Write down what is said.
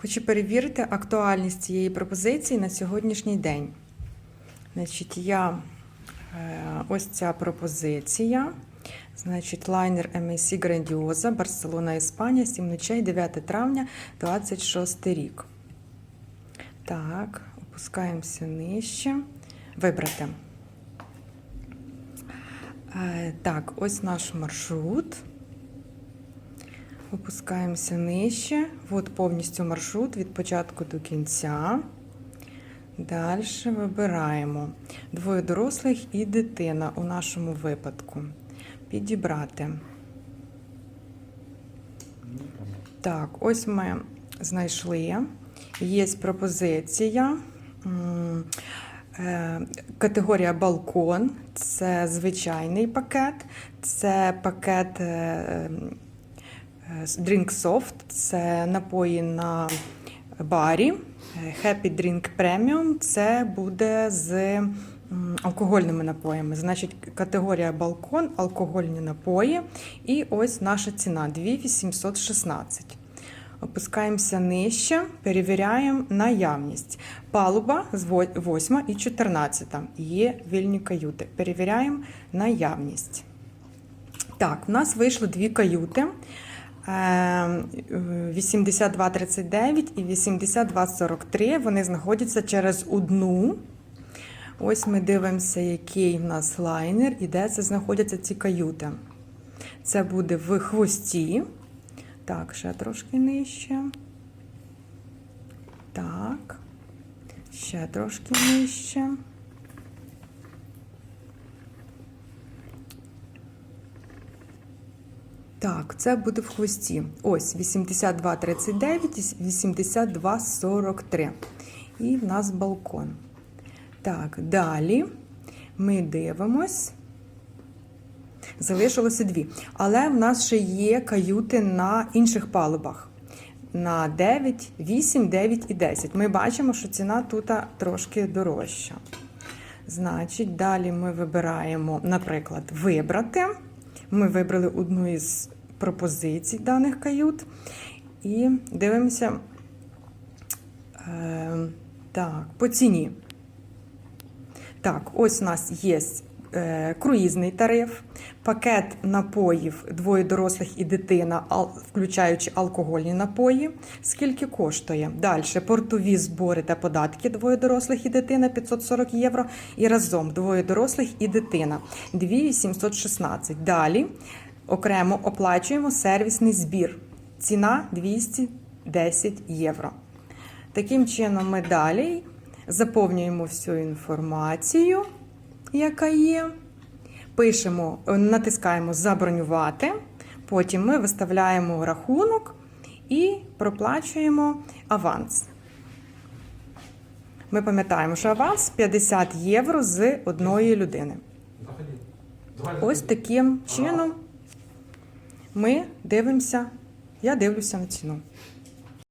Хочу перевірити актуальність цієї пропозиції на сьогоднішній день. Значить, я е, ось ця пропозиція. Значить, лайнер MSC Grandiosa, Барселона, Іспанія, 7 ночей, 9 травня, 26 рік. Так, опускаємося нижче. Вибрати. Е, Так, ось наш маршрут. Опускаємося нижче. От повністю маршрут від початку до кінця. Далі вибираємо двоє дорослих і дитина у нашому випадку. Підібрати. Так, ось ми знайшли. Є пропозиція. Е, Категорія балкон це звичайний пакет, це пакет е, Drink Soft, це напої на барі. Е, Happy Drink Premium це буде з алкогольними напоями. Значить, категорія балкон, алкогольні напої. І ось наша ціна 2816. Опускаємося нижче, перевіряємо наявність. Палуба з 8 і 14. Є вільні каюти. Перевіряємо наявність. Так, в нас вийшло дві каюти. Е, 8239 і 8243. Вони знаходяться через одну. Ось ми дивимося, який в нас лайнер і де це знаходяться ці каюти. Це буде в хвості. Так, ще трошки нижче. Так. Ще трошки нижче. Так, це буде в хвості. Ось 82,39 і 82,43. І в нас балкон. Так, далі ми дивимось. Залишилося дві. Але в нас ще є каюти на інших палубах. На 9, 8, 9 і 10. Ми бачимо, що ціна тут трошки дорожча. Значить, далі ми вибираємо, наприклад, вибрати. Ми вибрали одну із пропозицій даних кают. І дивимося е, так, по ціні. Так, ось у нас є е, круїзний тариф, пакет напоїв двоє дорослих і дитина, включаючи алкогольні напої. Скільки коштує? Далі портові збори та податки двоє дорослих і дитина 540 євро. І разом двоє дорослих і дитина 2816. Далі окремо оплачуємо сервісний збір. Ціна 210 євро. Таким чином, ми далі заповнюємо всю інформацію, яка є. Пишемо, натискаємо Забронювати. Потім ми виставляємо рахунок і проплачуємо аванс. Ми пам'ятаємо, що аванс 50 євро з одної людини. Ось таким чином ми дивимося. Я дивлюся на ціну.